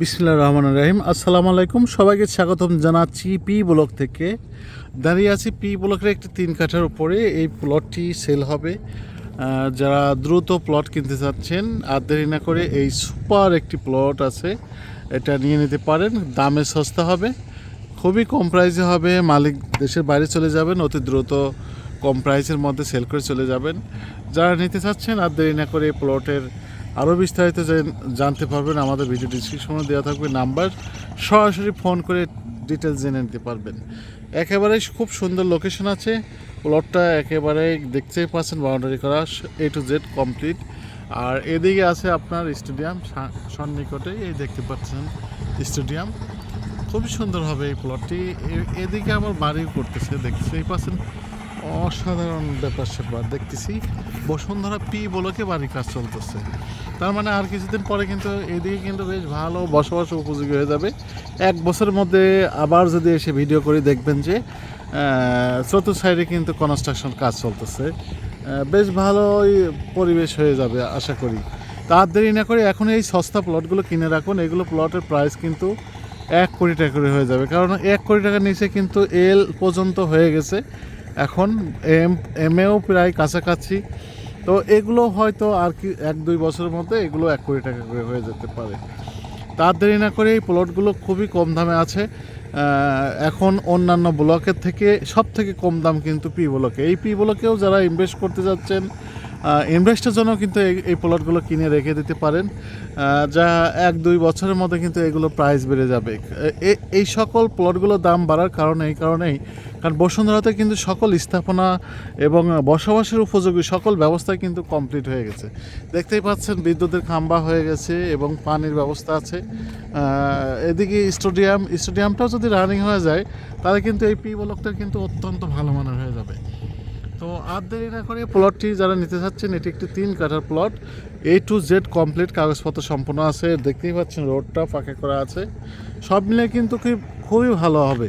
বিসমিল্লা রহমান রাহিম। আসসালামু আলাইকুম। সবাইকে স্বাগতম জানাচ্ছি পি ব্লক থেকে। দাঁড়িয়ে আছি পি ব্লকের একটি তিন কাঠার উপরে। এই প্লটটি সেল হবে। যারা দ্রুত প্লট কিনতে চাচ্ছেন, আর দেরি না করে এই সুপার একটি প্লট আছে, এটা নিয়ে নিতে পারেন। দামে সস্তা হবে, খুবই কম প্রাইসে হবে। মালিক দেশের বাইরে চলে যাবেন, অতি দ্রুত কম প্রাইসের মধ্যে সেল করে চলে যাবেন। যারা নিতে চাচ্ছেন, আর দেরি না করে এই প্লটের আরও বিস্তারিত জানতে পারবেন আমাদের ভিডিও ডিসক্রিপশনে দেওয়া থাকবে নাম্বার। সরাসরি ফোন করে ডিটেলস জেনে নিতে পারবেন। একেবারে খুব সুন্দর লোকেশন আছে। প্লটটা একেবারে দেখতেই পাচ্ছেন বাউন্ডারি করা এ টু জেড কমপ্লিট আর এদিকে আছে আপনার স্টেডিয়াম সন্নিকটে এই দেখতে পাচ্ছেন স্টেডিয়াম খুবই সুন্দর হবে এই প্লটটি এদিকে আমার বাড়িও করতেছে, দেখতেই পাচ্ছেন। অসাধারণ ব্যাপার স্যাপার, দেখতেছি বসুন্ধরা পি বলকে বাড়ির কাজ চলতেছে। তার মানে আর কিছুদিন পরে কিন্তু এদিকে কিন্তু বেশ ভালো বসবাস উপযোগী হয়ে যাবে। এক বছরের মধ্যে আবার যদি এসে ভিডিও করি দেখবেন যে চতুর্থ সাইডে কিন্তু কনস্ট্রাকশন কাজ চলতেছে। বেশ ভালোই পরিবেশ হয়ে যাবে আশা করি। তার দেরি না করে এখন এই সস্তা প্লটগুলো কিনে রাখুন। এগুলো প্লটের প্রাইস কিন্তু এক কোটি টাকা করে হয়ে যাবে। কারণ এক কোটি টাকার নিচে কিন্তু এল পর্যন্ত হয়ে গেছে। এখন এম, এমএও প্রায় কাছাকাছি। তো এগুলো হয়তো আর কি এক দুই বছরের মধ্যে এগুলো এক কোটি টাকা করে হয়ে যেতে পারে। তার দেরি না করে এই প্লটগুলো খুবই কম দামে আছে। এখন অন্যান্য ব্লকের থেকে সব থেকে কম দাম কিন্তু পি ব্লকে এই পি ব্লকেও যারা ইনভেস্ট করতে যাচ্ছেন ইনভেস্টের জন্য কিন্তু এই- প্লটগুলো কিনে রেখে দিতে পারেন। যা এক দুই বছরের মধ্যে কিন্তু এগুলো প্রাইস বেড়ে যাবে। এই সকল প্লটগুলোর দাম বাড়ার কারণ, এই কারণেই, কারণ বসুন্ধরাতে কিন্তু সকল স্থাপনা এবং বসবাসের উপযোগী সকল ব্যবস্থা কিন্তু কমপ্লিট হয়ে গেছে। দেখতেই পাচ্ছেন বিদ্যুতের খাম্বা হয়ে গেছে এবং পানির ব্যবস্থা আছে। এদিকে স্টেডিয়াম, স্টেডিয়ামটাও যদি রানিং হয়ে যায়, তাহলে কিন্তু এই পি ব্লকটা কিন্তু অত্যন্ত ভালো মানের হয়ে যাবে। আর দেরি না করে প্লটটি যারা নিতে চাচ্ছেন, এটি একটি তিন কাঠার plot A to Z complete কাগজপত্র সম্পন্ন আছে। দেখতেই পাচ্ছেন রোডটা ফাঁকা করা আছে। সব মিলে কিন্তু খুব, খুবই ভালো হবে।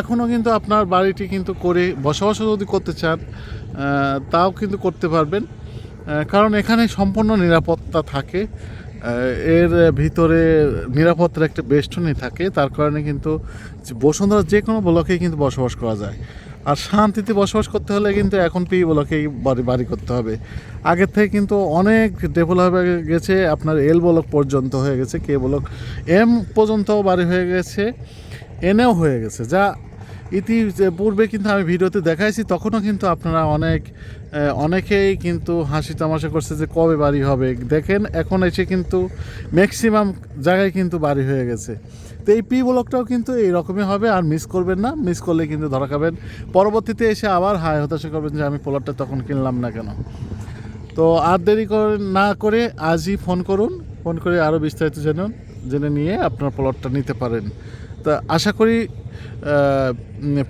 এখনও কিন্তু আপনার বাড়িটি কিন্তু করে বসবাসও যদি করতে চান তাও কিন্তু করতে পারবেন। কারণ এখানে সম্পূর্ণ নিরাপত্তা থাকে। এর ভিতরে নিরাপত্তার একটা বেষ্টনী থাকে। তার কারণে কিন্তু বসুন্ধরা যে কোনো ব্লকেই কিন্তু বসবাস করা যায়। আর শান্তিতে বসবাস করতে হলে কিন্তু এখন পি ব্লকেই বাড়ি বাড়ি করতে হবে। আগের থেকে কিন্তু অনেক ডেভেলপ হয়ে গেছে, আপনার এল ব্লক পর্যন্ত হয়ে গেছে কে ব্লক এম পর্যন্ত বাড়ি হয়ে গেছে এনেও হয়ে গেছে, যা ইতি পূর্বে কিন্তু আমি ভিডিওতে দেখাইছি, তখনও কিন্তু আপনারা অনেক অনেকেই কিন্তু হাসি তামাশা করছে যে কবে বাড়ি হবে। দেখেন, এখন এসে কিন্তু ম্যাক্সিমাম জায়গায় কিন্তু বাড়ি হয়ে গেছে। তো এই পি ব্লকটাও কিন্তু এই রকমই হবে, আর মিস করবেন না। মিস করলে কিন্তু ধরা খাবেন। পরবর্তীতে এসে আবার হায় হতাশা করবেন যে আমি প্লটটা তখন কিনলাম না কেন। তো আর দেরি না করে আজই ফোন করুন। ফোন করে আরও বিস্তারিত জানুন, জেনে নিয়ে আপনার প্লটটা নিতে পারেন। তা আশা করি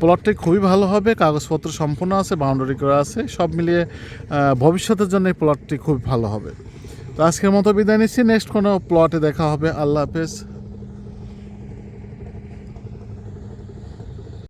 প্লটটি খুবই ভালো হবে, কাগজপত্র সম্পূর্ণ আছে বাউন্ডারি করা আছে, সব মিলিয়ে ভবিষ্যতের জন্য এই প্লটটি খুব ভালো হবে। তো আজকের মতো বিদায় নিচ্ছি নেক্সট কোনো প্লটে দেখা হবে, আল্লাহ হাফেজ।